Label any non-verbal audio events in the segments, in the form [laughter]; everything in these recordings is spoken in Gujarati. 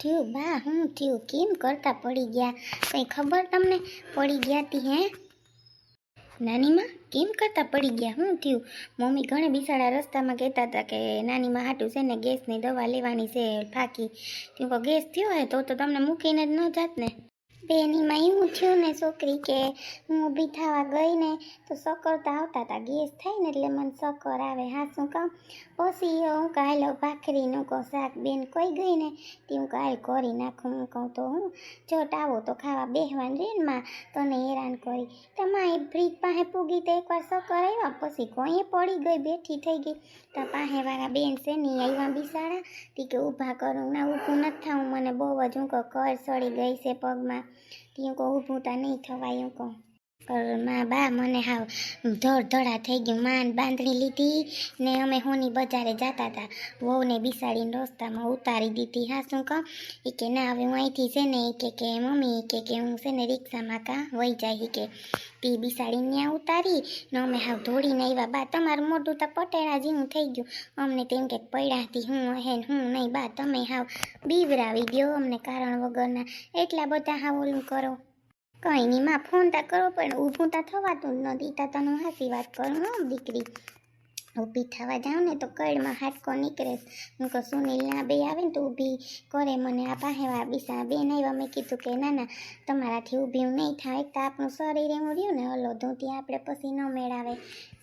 થયું બા, હું થયું? કેમ કરતા પડી ગયા? કંઈ ખબર તમને પડી ગયા તી હે? નાનીમાં, કેમ કરતા પડી ગયા? હું થયું? મમ્મી ઘણે બિસાડા રસ્તામાં કહેતા હતા કે નાનીમાં હાટું છે ને ગેસની દવા લેવાની છે, ફાકી. તું કહો, ગેસ થયો હોય તો તો તમને મૂકીને જ ન જાત ને. બેનીમાં એવું થયું ને છોકરી કે હું ઊભી થવા ગઈ ને તો સકરતા આવતા હતા ગેસ થાય ને એટલે મને સકર આવે. હા, શું કહું? પછી હું કાલે ભાખરીનું કહું શાક બેન કોઈ ગઈ ને? તે હું કાલે કરી નાખું. હું કહું, તો હું? જો આવો તો ખાવા બેહવાનું રે ને માં, તને હેરાન કરી. તમારે ફ્રીજ પાસે પૂગી તો એકવાર સકર આવ્યા, પછી કોઈએ પડી ગઈ, બેઠી થઈ ગઈ. તો પાસેવાળા બેન છે ને આવ્યા બિસાડા. તી કે, ઊભા કરું ના, ઊભું નથી થવું, મને બહુ કહું કર સડી ગઈ છે પગમાં તી કહું ઊભું તા નહીં થવાય હું પરમાં બા મને હાવ ધડ ધડા થઈ ગયું. માન બાંધણી લીધી ને અમે હોની બજારે જતા હતા વહુને બિસાડીને રસ્તામાં ઉતારી દીધી. હા, શું કહું? એ કે, ના, હવે હું અહીંથી છે ને કે કે, મમ્મી કે કે, હું છે ને રિક્ષામાં કાં વહી જાય. કે, તી બિસાડીને ત્યાં ઉતારી ને અમે હાવ ધોડીને આવ્યા. બા, તમારું મોઢું તો પટેળા જેવું થઈ ગયું. અમને તેમ કે પડ્યાથી હું હે હું નહીં. બા, તમે હાવ બીવરાવી દો અમને કારણ વગરના. એટલા બધા હાવ ઓલું કરો. કંઈ નહીં માં ફોન તા કરો પણ ઊભું તા થવાતું જ નથી. તા તને હાસી વાત કરું હો દીકરી. ઊભી થવા જાઉં ને તો કડમાં હાટકો નીકળે. હું કહું, સુનિલ ના બે આવે ને તો ઊભી કરે મને આ પાહેવા બિસા બેન આવ્યા, મેં કીધું કે, ના ના, તમારાથી ઊભી નહીં થાય. તો આપણું શરીર એવું રહ્યું ને હલો ધોતી આપણે પછી ન મેળાવે.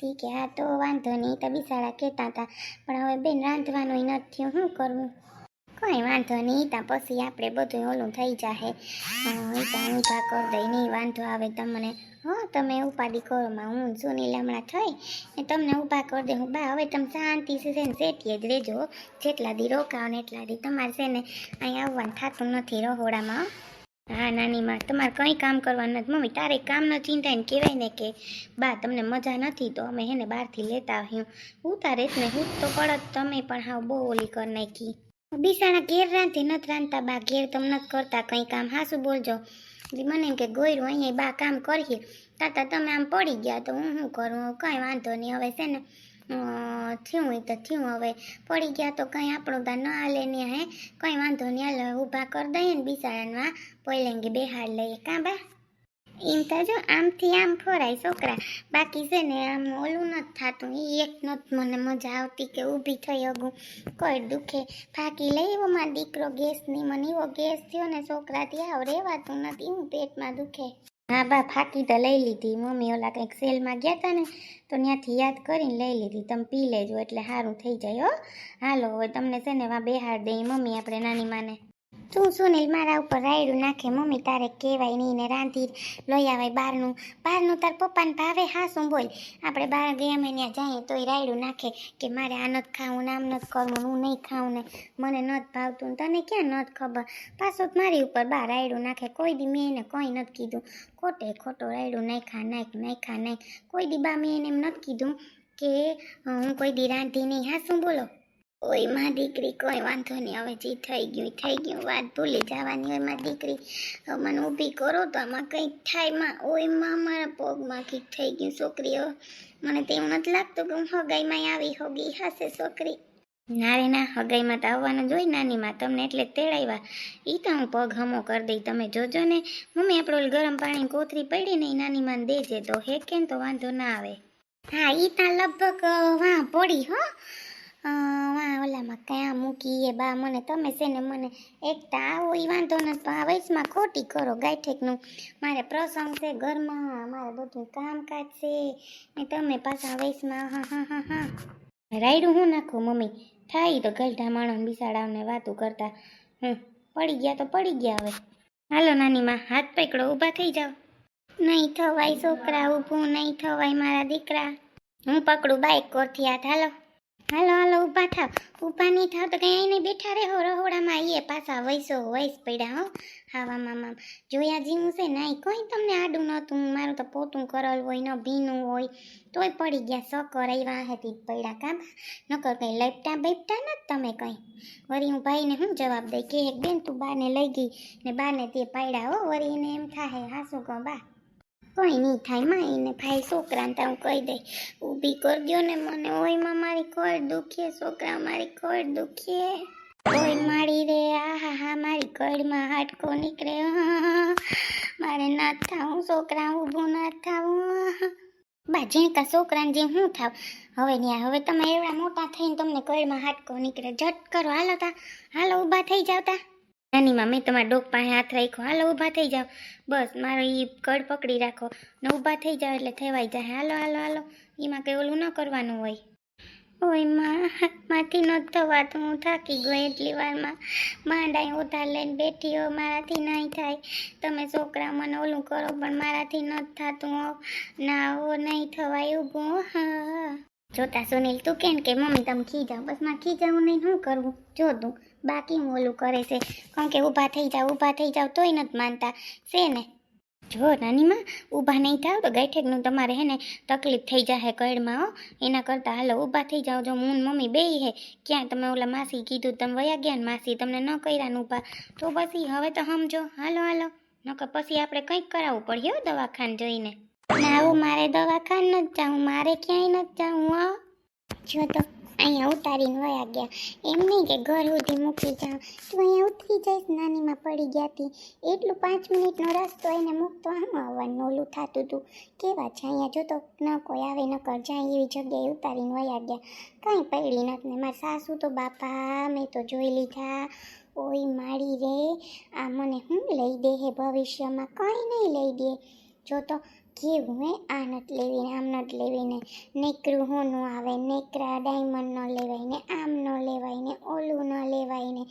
ઠીક કે હા, તો વાંધો નહીં. તો બિસાડા કહેતા હતા. પણ હવે બેન, રાંધવાનું નથી શું કરવું? કંઈ વાંધો નહીં ત્યાં પછી આપણે બધું ઓલું થઈ જાહે. ત્યાં ઊભા કરી દઈ નહીં વાંધો આવે તમને. હા, તમે ઉપાધિ કરો માં હું સુનિલ હમણાં થઈ ને તમને ઊભા કરી દે. હું બા, હવે તમે શાંતિ છે ને શેઠીએ જ રહેજો જેટલા દી રોકાવ ને એટલા દી તમારે છે ને અહીં આવવાનું થતું નથી રહોડામાં. હા, નાની માં, તમારે કંઈ કામ કરવાનું નથી. મમ્મી, તારે કામ ન ચિંતા ને કહેવાય ને કે, બા, તમને મજા નથી તો અમે હેને બહારથી લેતા આવ્યું. ઉતારે જ ને, હું તો પડત તમે પણ હા બહુ ઓલી કરી નાખી. બિસાણા ઘેર રાંધી, નથી રાંધતા બા ઘેર તમ નથી કરતા કંઈ કામ. હાસું બોલજો. એટલે મને એમ કે ગોયરું અહીંયા બા કામ કરીએ. તાતા તમે આમ પડી ગયા તો હું શું કરું? કાંઈ વાંધો નહીં. હવે છે ને થયું તો થયું. હવે પડી ગયા તો કંઈ આપણું તા ન હાલે ને હે. કંઈ વાંધો નહીં. હાલે ઊભા કરી દઈએ ને બિસાડામાં પહેલેંગે બેહાડ લઈએ. કાં બા? એમ તો જો આમથી આમ ફરાય છોકરા. બાકી છે ને આમ ઓલું નથી થતું એ એક નથી મને મજા આવતી કે ઊભી થઈ હગું કોઈ દુખે. ફાંકી લઈ એવો મારો દીકરો ગેસની, મને એવો ગેસ થયો ને છોકરાથી આવ રહેવાતું નથી હું પેટમાં દુખે. હા બા, ફાકી તો લઈ લીધી. મમ્મી ઓલા કંઈક સેલમાં ગયા હતા ને, તો ત્યાંથી યાદ કરીને લઈ લીધી. તમે પી લેજો એટલે સારું થઈ જાય, હો. હાલો, હવે તમને છે ને વા બેહાડ દઈ મમ્મી આપણે નાની માને. તું સુનિલ મારા ઉપર રાયડું નાખે? મમ્મી તારે કહેવાય નહીં ને રાંધી લઈ આવે બહારનું. બહારનું તાર પપ્પાને ભાવે હા શું બોલ. આપણે બહાર ગયા ત્યાં જઈએ તોય રાયડું નાખે કે મારે આ નથી ખાવું ને આમ નથી કરવું હું નહીં ખાવું ને મને નથી ભાવતું તને ક્યાં નથી ખબર? પાછું મારી ઉપર બહાર રાયડું નાખે. કોઈ દી મેં એને કંઈ નથી કીધું. ખોટે ખોટો રાયડું નાખા નાખ નાખા નાખ કોઈ દી બા મેં એને એમ નથી કીધું કે હું કોઈ દી રાંધી નહીં. હા શું બોલો. ઓય, માં દીકરી, કોઈ વાંધો નહીં, હવે જે થઈ ગયું થઈ ગયું, વાત ભૂલી જવાની હોય, માં દીકરી. હવે મને ઊભી કરો તો આમાં કંઈક થાય, માં. ઓય, માં, મારા પગમાં કંઈક થઈ ગયું છોકરીઓ મને તો એવું નથી લાગતું કે હું હગાઈમાં આવી હોગી. હશે, છોકરી. ના રે, ના, હગાઈમાં તો આવવાનું જ હોય નાનીમાં તમને એટલે તેડાવ્યા એ તો હું પગ હમો કરી દઈ. તમે જોજો ને, મમ્મી આપણું ગરમ પાણી કોથરી પડી ને નાનીમાં દેજે તો. હે કેમ તો વાંધો ના આવે. હા એ ત્યાં લગભગ વાહ પડી, હો. વાં ઓલામાં ક્યાં મૂકી એ બા મને, તમે છે ને મને એકતા આવો એ વાંધો નથી, પણ આ વયસમાં ખોટી કરો ગાયઠેકનું મારે પ્રસંગ છે ઘરમાં, મારે બધું કામકાજ છે, ને તમે પાછા વયસમાં, હા હા હા હા. રાયડું હું નાખું, મમ્મી? થાય તો ગલઢા માણસ બિસાડાઓને વાતું કરતા. હમ, પડી ગયા તો પડી ગયા હવે. હાલો નાની માં હાથ પકડો, ઊભા થઈ જાઓ. નહીં થવાય, છોકરા ઊભું નહીં થવાય, મારા દીકરા. હું પકડું બાઈક કોરથી હાથ, હાલો. હાલો હાલો, ઊભા થાવ. ઊભા નહીં થાવ તો કંઈ અહીં બેઠા રહે. હો રહોડામાં આવીએ પાછા વૈસો વૈસ પડ્યા, હો. હાવા મામા જોયા જીવું છે નહીં કોઈ તમને આડું નહોતું. મારું તો પોતું કરલ હોય, ન ભીનું હોય. તોય પડી ગયા, સકર આવ્યા હતી પડ્યા કામ. નકર કંઈ લપટા બેપટા ન તમે કંઈ. વરી હું ભાઈને શું જવાબ દઈ કે બેન તું બાને લઈ ગઈ ને બાને તે પાડ્યા, હો. વળી એને એમ થાય હા શું કહું બા. કોઈ નહીં થાય. માં એને ભાઈ છોકરાને તો હું કહી દઈ, ઊભી કરજો ને મને. ઓયમાં મારી કોળ દુખીએ છોકરા મારી કોળ દુખીએ ઓય મારી રે આ હા હા મારી કડમાં હાડકો નીકળે. મારે ના થાવું છોકરા ઊભું ના થાવું. બા ઝીણકા છોકરાને જેમ હું થાવ. હવે ન્યા, હવે તમે એવડા મોટા થઈને તમને કળમાં હાડકો નીકળે. જટ કરો. હાલો તા, હાલો ઊભા થઈ જાવ તા નાનીમાં મેં તમારા ડોક પાસે હાથ રાખ્યો હાલો, ઊભા થઈ જાવ બસ, મારો એ કડ પકડી રાખો. ને ઊભા થઈ જાવ એટલે થવાઈ જાય. હાલો હાલો હાલો. એમાં કંઈ ઓલું ન કરવાનું હોય. ઓયમાં માથી ન થવાતું હું થાકી ગઈ એટલી વારમાં. માંડાઈ ઉધાર લઈને બેઠી હો, મારાથી નહીં થાય. તમે છોકરા, મને ઓલું કરો, પણ મારાથી ન થતું ના હો, નહીં થવાય ઊભું હા. જોતા સુનિલ, તું કેમ કે મમ્મી તમે ખી જાઓ બસમાં ખી જાઉં નહીં શું કરવું? જો તું, બાકી હું ઓલું કરે છે. કારણ કે ઊભા થઈ જાવ, ઊભા થઈ જાવ, તોય નથી માનતા. છે ને? જો નાનીમાં, ઊભા નહીં થાવ તો ગાંઠેકનું તમારે હે ને તકલીફ થઈ જાય કળમાં, હો. એના કરતાં હાલો, ઊભા થઈ જાઓ જો હું મમ્મી બેય હે ક્યાં તમે ઓલા માસી કીધું તમે વયા ગયા ને માસી, તમને ન કર્યા ઊભા. તો પછી હવે તો સમજો. હાલો હાલો. નકર પછી આપણે કંઈક કરાવવું પડે હો દવાખાને જઈને. ના મારે દવાખાન નથી જાઉં, મારે ક્યાંય નથી જાઉં, હા. જો તો અહીંયા ઉતારીને વયા ગયા. એમ નહીં કે ઘર સુધી મૂકી જાઉં. તું અહીંયા ઉતરી જઈશ, નાનીમાં પડી ગયા હતી એટલું પાંચ મિનિટનો રસ્તો એને મૂકતો, આમ આવવાનું ઓલું થતું હતું કેવા છે અહીંયા? જો તો ન કોઈ આવે, ન કર, જાય એવી જગ્યાએ ઉતારીને વયા ગયા. કાંઈ પડી નથી ને મારા સાસુ તો, બાપા, મેં તો જોઈ લીધા. ઓય માળી રે, આ મને હું લઈ દે હે ભવિષ્યમાં? કંઈ નહીં લઈ દે. જો તો કેવું હે આ નથી લેવીને આમ નથી લેવીને નેકરું હોનું આવે, નેકરા ડાયમંડ ન લેવાય ને, આમ ન લેવાય ને, ઓલું ન લેવાય ને.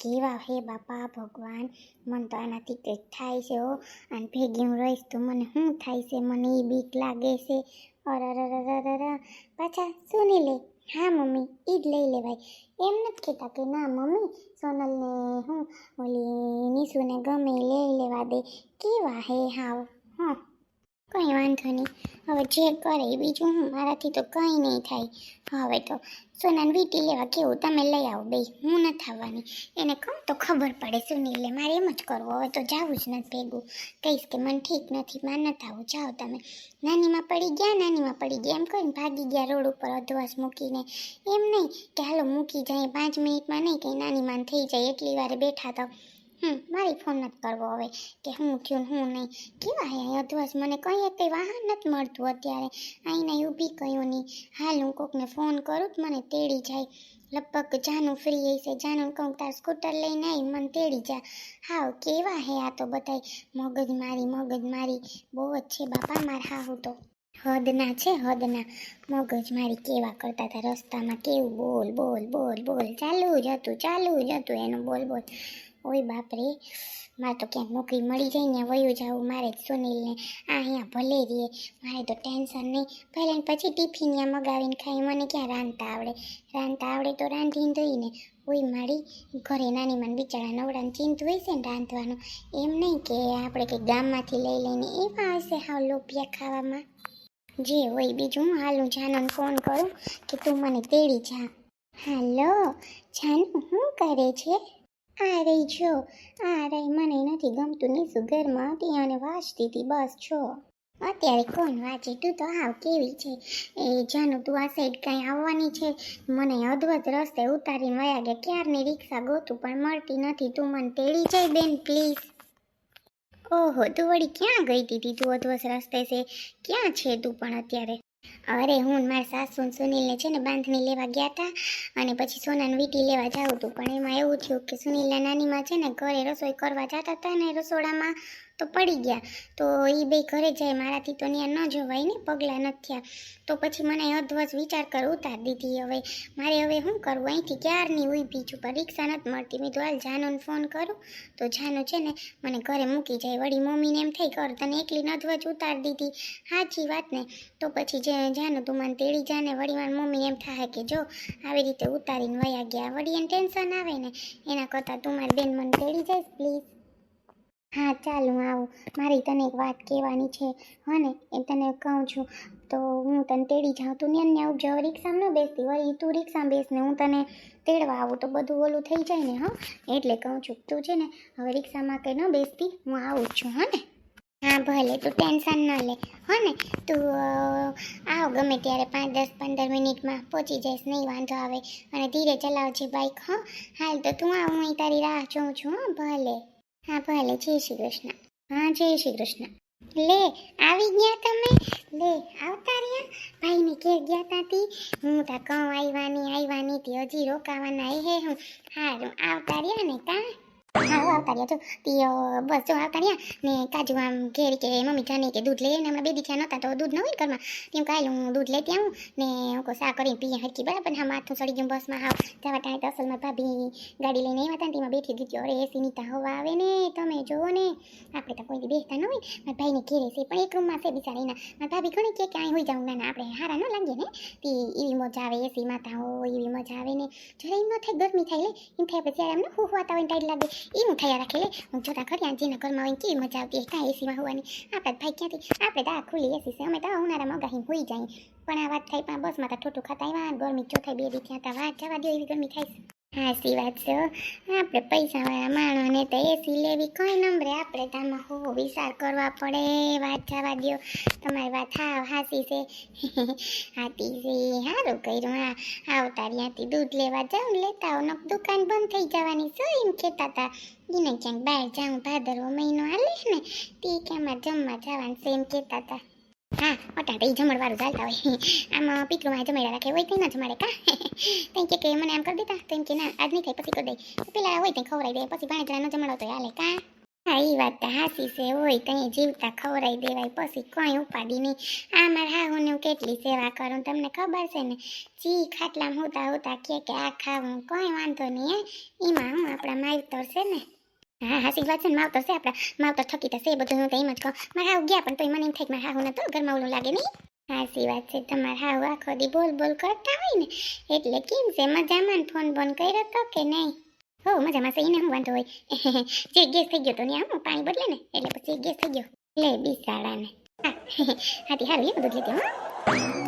કેવા હે બાપા ભગવાન, મને તો આનાથી કંઈક થાય છે હો. અને ભેગી હું રહીશ તો મને શું થાય છે? મને એ બીક લાગે છે. અરરરરરર પાછા સુની લે. હા, મમ્મી એ જ લઈ લેવાય. એમ નથી કહેતા કે ના, મમ્મી, સોનલને હું ઓલી નીસુને ગમે લઈ લેવા દે. કેવા હે હાવ, હા. કંઈ વાંધો નહીં. હવે જે કરે એ બીજું હું મારાથી તો કંઈ નહીં થાય. હવે તો સોનાને વીટી લેવા કેવું? તમે લઈ આવો બે હું નથી આવવાની એને કહું તો ખબર પડે સુનીલે મારે એમ જ કરવું. હવે તો જાવું જ નથી ભેગું. કહીશ કે મને ઠીક નથી. માર નથી આવું જાઓ તમે. નાનીમાં પડી ગયા, નાનીમાં પડી ગયા. એમ કહીને ભાગી ગયા રોડ ઉપર અધવાસ મૂકીને. એમ નહીં કે હાલો મૂકી જાય. પાંચ મિનિટમાં નહીં કંઈ નાનીમાં થઈ જાય. એટલી વાર બેઠા તો હમ, મારી ફોન નથી કરવો હવે કે હું થયું હું નહીં. કેવા હે અધવાસ? મને કંઈ કંઈ વાહન નથી મળતું અત્યારે. અહીં નહીં ઊભી કહ્યું નહીં. હાલ હું કોકને ફોન કરું તો મને તેડી જાય. લગભગ જાનું ફ્રી હશે. જાનું કહું તાર સ્કૂટર લઈને આવી મને તેડી જા. હાવ, કેવા હે આ તો બધાય? મગજ મારી મગજ મારી. બહુ જ છે બાપા માર હાહુ તો. હદના છે, હદના. મગજ મારી કેવા કરતા હતા રસ્તામાં? કેવું બોલ બોલ બોલ બોલ. ચાલુ જ હતું, ચાલુ જ હતું એનું બોલ બોલ. ઓય બાપરે, મારે તો ક્યાંક નોકરી મળી જાય ને વયું જાવ મારે જ સુનિલને, આ અહીંયા ભલે રહીએ, મારે તો ટેન્શન નહીં. ભલે પછી ટિફિન ત્યાં મગાવીને ખાઈ, મને ક્યાં રાંધતા આવડે? રાંધતા આવડે તો રાંધીને દઈને. ઓય મારી, ઘરે નાની મને બિચારા નવડાને ચિંત છે ને રાંધવાનું? એમ નહીં કે આપણે કંઈક ગામમાંથી લઈ લઈને એવા હશે હાવ લોપિયા ખાવામાં? જે હોય બીજું, હું હાલું જાનોને ફોન કરું કે તું મને તેડી જા. હાલો, જાનુ, શું કરે છે? આ રહી જો, આ રહી. મને નથી ગમતું ને ઘરમાં હતી અને વાંચતી હતી, બસ છો અત્યારે કોણ વાંચે? તું તો આવ કેવી છે. એ જાનું, તું આ સાઈડ કાંઈ આવવાની છે? મને અધવત રસ્તે ઉતારીને વયા ગયા. ક્યારની રિક્ષા ગોતું પણ મળતી નથી. તું મને તેડી જાય બેન પ્લીઝ ઓહો, તું વળી ક્યાં ગઈ હતી તું અધવસ રસ્તે છે. ક્યાં છે તું પણ અત્યારે? અરે હું મારા સાસુ સુનિલને છે ને બાંધણી લેવા ગયા હતા અને પછી સોનાને વીટી લેવા જાઉં હતું પણ એમાં એવું થયું કે સુનિલના નાનીમાં છે ને ઘરે રસોઈ કરવા જતા હતા ને રસોડામાં તો પડી ગયા. તો એ બે ઘરે જાય, મારાથી તો ત્યાં ન જવાય ને, પગલાં નથી થયા. તો પછી મને અધવચ વિચાર કર, ઉતાર દીધી હવે. મારે હવે શું કરવું? અહીંથી ક્યારની ઊભી છું પણ રિક્ષા નથી મળતી. મેં તો હાલ જાનુને ફોન કરું. તો જાનુ છે ને, મને ઘરે મૂકી જાય. વળી મમ્મીને એમ થઈ કર, તને એકલી નધવજ ઉતાર દીધી. સાચી વાત ને. તો પછી જે જાનું, તું મને તેડી જાને, વળી મારી મમ્મી એમ થાય કે, જો, આવી રીતે ઉતારીને વયા ગયા. વળી એને ટેન્શન આવે ને. એના કરતાં તું મારી બેન મને તેડી જઈશ પ્લીઝ હા, ચાલ હું આવું. મારી તને એક વાત કહેવાની છે. હા એ તને કહું છું. તો હું તને તેડી જાઉં. તું ને આવું જાઉં રિક્ષામાં ન બેસતી વળી તું રિક્ષામાં બેસ ને હું તને તેડવા આવું. તો બધું ઓલું થઈ જાય ને, હા? એટલે કહું છું. તું છે ને, હવે રિક્ષામાં કંઈ ન બેસતી, હું આવું છું, હા હા, ભલે, તું ટેન્શન ન લે. હો તું આવ ગમે ત્યારે પાંચ, દસ, પંદર મિનિટમાં પહોંચી જઈશ, નહીં વાંધો આવે. અને ધીરે ચલાવજે બાઇક હો? હાલ તો તું આવ, હું તારી રાહ જોઉં છું, હો, ભલે. હા, ભલે. જય શ્રી કૃષ્ણ. હા, જય શ્રી કૃષ્ણ. લે, આવી ગયા તમે? લે, આવતા રહ્યા? ભાઈને ઘેર ગયા તા હું તા કહું આવવાની આવવાની તી. હજી રોકાવાના એ હે હું. હારું, આવતા રહ્યા ને કા હા આવતા રહ્યા જો બસ જો આવતા રહ્યા ને કાજુ આમ ઘેર કે મમ્મી જાને કે દૂધ લઈ ને હમણાં બે દીખ્યા નહોતા, તો દૂધ ન હોય ઘરમાં. તેમ કાલે હું દૂધ લેતી આવું. ને હું કહું સા કરીને પીએ હરકી બરાબર હા માથું ચડી ગયું બસમાં, હાવ. જવા ટાણે તો અસલમાં ભાભી ગાડી લઈને આવ્યા હતા ને, તેમાં બેઠી દીધી અરે એસી ની તા હવા આવે ને, તમે જોવો ને. આપણે તો કોઈ બેસતા ન હોય. મારા ભાઈને ઘેરે છે, પણ એક રૂમમાં છે બિચારા એના. મારા ભાભી ઘણી કે કે અહીં હોઈ જાઉં. ના ના, આપણે હારા ન લાગીએ ને. તે એવી મજા આવે એસી માતા હોય, એવી મજા આવે ને. જરા ન થાય, ગરમી થાય લે, એમ થાય પછી આમ હું હોતા હોય ટાઈટ લાગે એ હું થયા રાખે લે. હું જોતા ખરી આજીના ઘરમાં હોય કેવી મજા આવતી કાંઈ એસીમાં હોવાની. આપણે ભાઈ ક્યાંથી? આપણે તો આ ખુલ્લી એસી છે. અમે તો ઉનાળામાં ગાહીને હોઈ જાય. પણ આ વાત થાય, પણ બસમાં તો ઠોઠું ખાતા આવ્યા ગરમી ચોથાઈ બે દી ત્યાં તા વાત જવા દો એવી ગરમી થાય હાસી વાત છે. આપણે પૈસાવાળા માણસને તો એસી લેવી કોઈ નંબરે. આપણે તો હો વિચાર કરવા પડે. વાત જવા દો તમારી વાત હા હાસી છે. [laughs] હાતી છે. સારું કર્યું. હા, આવતા ત્યાંથી દૂધ લેવા જાઉં લેતા આવો. દુકાન બંધ થઈ જવાની શું એમ કહેતા હતા. એને ક્યાંક બહાર જાઉં. ભાદરવો મહિનો હાલે ને, તે ક્યાંમાં જમવા જવાનું છે એમ કહેતા હતા. હા તો એ જમણવાળું ચાલતા હોય. આમ પીકરમાં જમાડ્યા રાખે, હોય ન જમાડે કા? તઈ કે મને આમ કરી દેતા તો કે ના, આજ નહીં થાય, પછી કરી દે પેલા હોય ત્યાં ખવડાવી દે, પછી જણા ન જમાડો તો હાલે કા? હા એ વાત તો હાસી છે, હોય ત્યાં જીવતા ખવડાવી દેવાય, પછી કોઈ ઉપાડી નહીં. આ મારા હાહુને હું કેટલી સેવા કરું, તમને ખબર છે ને? જી ખાટલામાં હોતા હોતા કે કે આ ખાવું, કોઈ વાંધો નહીં, હે? એમાં હું આપણા માવતર છે ને હા હા વાત છે ને, માવતર છે આપણા માવતર થકી તો છે બધું હું તો એમ જ કહું. મારા હાવ ગયા પણ તોય મને એમ થાય કે મારા હાહુને તો ઘરમાં ઓલું લાગે નહીં. હાસી વાત છે, તમારા હાવ આખો દી બોલ બોલ કરતા હોય ને, એટલે કેમ છે, મજામાં ફોન બોન કર્યો તો કે નહીં? હો, મજામાં છે, એને શું વાંધો હોય. [laughs] જે ગેસ થઈ ગયો તો ને હું પાણી બદલે ને, એટલે પછી ગેસ થઈ ગયો. લે બિસાડાને. હા, [laughs] હાથી હારું એ બધું લેતી હો.